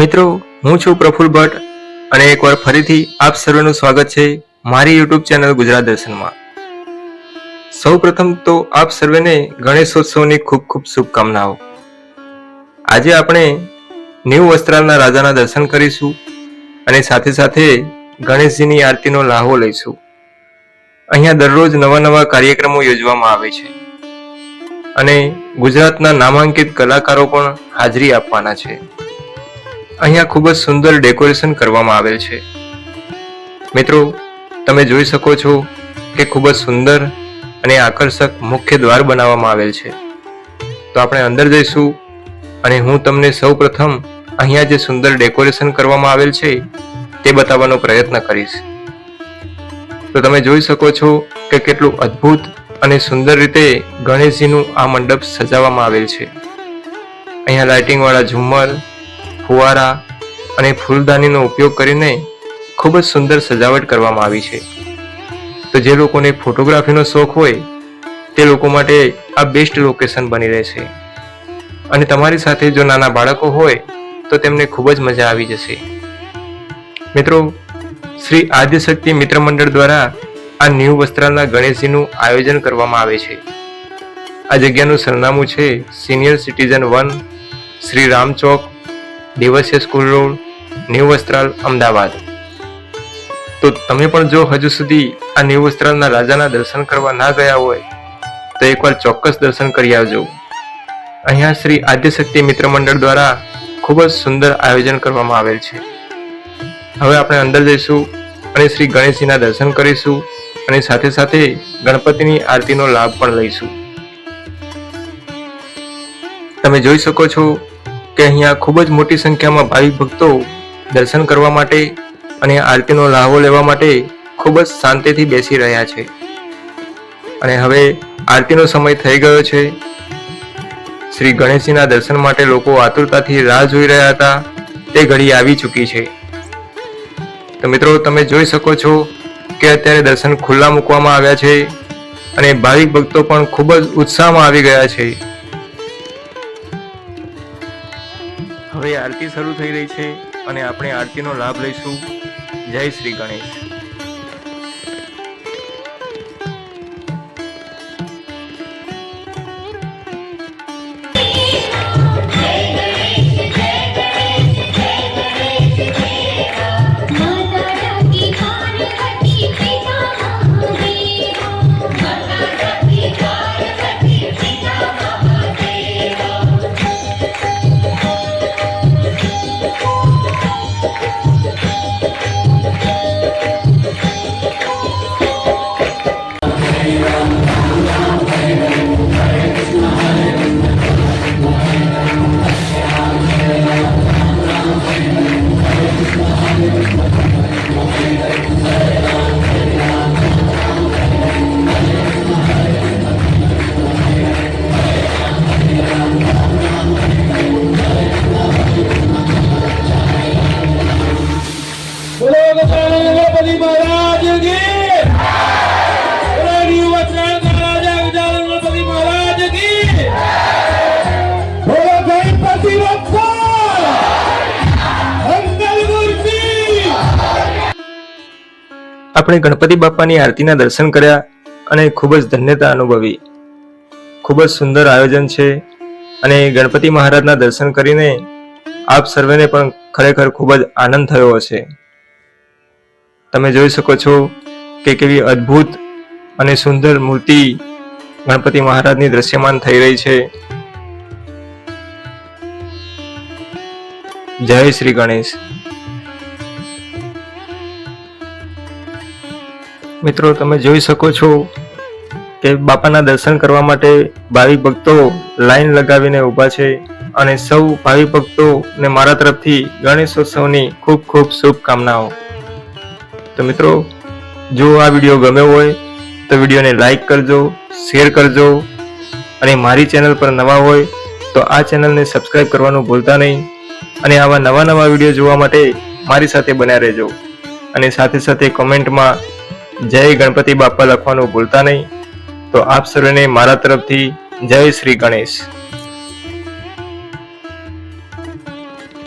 મિત્રો, હું છું પ્રફુલ ભટ્ટ અને એકવાર ફરીથી આપ સર્વેનું સ્વાગત છે મારી યુટ્યુબ ચેનલ ગુજરાત દર્શનમાં. સૌ પ્રથમ તો આપ સર્વેને ગણેશોત્સવની ખૂબ ખૂબ શુભકામનાઓ. આજે આપણે ન્યૂ વસ્ત્રાલના રાજાના દર્શન કરીશું અને સાથે સાથે ગણેશજીની આરતીનો લાહો લઈશું. અહીંયા દરરોજ નવા નવા કાર્યક્રમો યોજવામાં આવે છે. અને ગુજરાતના નામાંકિત કલાકારો પણ હાજરી આપવાના છે. અહીંયા ખૂબ જ સુંદર ડેકોરેશન કરવામાં આવેલ છે. મિત્રો, તમે જોઈ શકો છો કે ખૂબ જ સુંદર અને આકર્ષક મુખ્ય દ્વાર બનાવવામાં આવેલ છે. તો આપણે અંદર જઈશું અને હું તમને સૌ પ્રથમ અહીંયા જે સુંદર ડેકોરેશન કરવામાં આવેલ છે તે બતાવવાનો પ્રયત્ન કરીશ. તો તમે જોઈ શકો છો કે કેટલું અદ્ભુત અને સુંદર રીતે ગણેશજીનું આ મંડપ સજાવવામાં આવેલ છે. અહીંયા લાઇટિંગ વાળા ઝુમ્મર ફુવારા અને ફૂલદાનીનો ઉપયોગ કરીને ખૂબ જ સુંદર સજાવટ કરવામાં આવી છે. તો જે લોકોને ફોટોગ્રાફીનો શોખ હોય, તે લોકો માટે આ બેસ્ટ લોકેશન બની રહેશે અને તમારી સાથે જો નાના બાળકો હોય, તો તેમને ખૂબ જ મજા આવી જશે. મિત્રો, શ્રી આદ્યશક્તિ મિત્ર મંડળ દ્વારા આ ન્યૂ વસ્ત્રાલના ગણેશજીનું આયોજન કરવામાં આવે છે. આ જગ્યાનું સરનામું છે senior citizen one Shri Ram Chowk Devasya school road new Vastral, Ahmedabad. તો તમે પણ જો હજુ સુધી આ ન્યૂ વસ્ત્રાલના રાજાના દર્શન કરવા ના ગયા હોય, તો એકવાર ચોક્કસ દર્શન કરી આવજો. અહીંયા શ્રી આદ્યશક્તિ મિત્ર મંડળ દ્વારા ખૂબ જ સુંદર આયોજન કરવામાં આવેલ છે. હવે આપણે અંદર જઈશું અને શ્રી ગણેશજીના દર્શન કરીશું અને સાથે સાથે ગણપતિની આરતીનો લાભ પણ લઈશું. તમે જોઈ શકો છો કે અહીંયા ખૂબ જ મોટી સંખ્યામાં ભાવિક ભક્તો દર્શન કરવા માટે અને આરતીનો લાહવો લેવા માટે ખૂબ જ શાંતિથી બેસી રહ્યા છે. અને હવે આરતીનો સમય થઈ ગયો છે. શ્રી ગણેશજીના દર્શન માટે લોકો આતુરતાથી રાહ જોઈ રહ્યા હતા. તે ઘડી આવી ચૂકી છે. તો મિત્રો, તમે જોઈ શકો છો કે અત્યારે દર્શન ખુલ્લા મૂકવામાં આવ્યા છે અને ભાવિક ભક્તો પણ ખૂબ જ ઉત્સાહમાં આવી ગયા છે. હવે આરતી શરૂ થઈ રહી છે અને આપણે આરતીનો લાભ લઈશું. જય શ્રી ગણેશ. આપણે ગણપતિ બાપાની આરતીના દર્શન કર્યા અને ખૂબ જ ધન્યતા અનુભવી. ખૂબ જ સુંદર આયોજન છે અને ગણપતિ મહારાજના દર્શન કરીને આપ સર્વેને પણ ખરેખર ખૂબ જ આનંદ થયો હશે. તમે જોઈ શકો છો કે કેવી અદ્ભુત અને સુંદર મૂર્તિ ગણપતિ મહારાજની દ્રશ્યમાન થઈ રહી છે. જય શ્રી ગણેશ. મિત્રો, તમે જોઈ શકો છો કે બાપાના દર્શન કરવા માટે ભાવિક ભક્તો લાઈન લગાવીને ઊભા છે અને સૌ ભાવિક ભક્તોને મારા તરફથી ગણેશોત્સવની ખૂબ ખૂબ શુભકામનાઓ. તો મિત્રો, જો આ વીડિયો ગમ્યો હોય, તો વિડીયોને લાઈક કરજો, શેર કરજો અને મારી ચેનલ પર નવા હોય, તો આ ચેનલને સબસ્ક્રાઈબ કરવાનું ભૂલતા નહીં અને આવા નવા નવા વીડિયો જોવા માટે મારી સાથે બન્યા રહેજો. અને સાથે સાથે કોમેન્ટમાં જય ગણપતિ બાપા લખવાનું ભૂલતા નહીં. તો આપ સર્વેને મારા તરફથી જય શ્રી ગણેશ.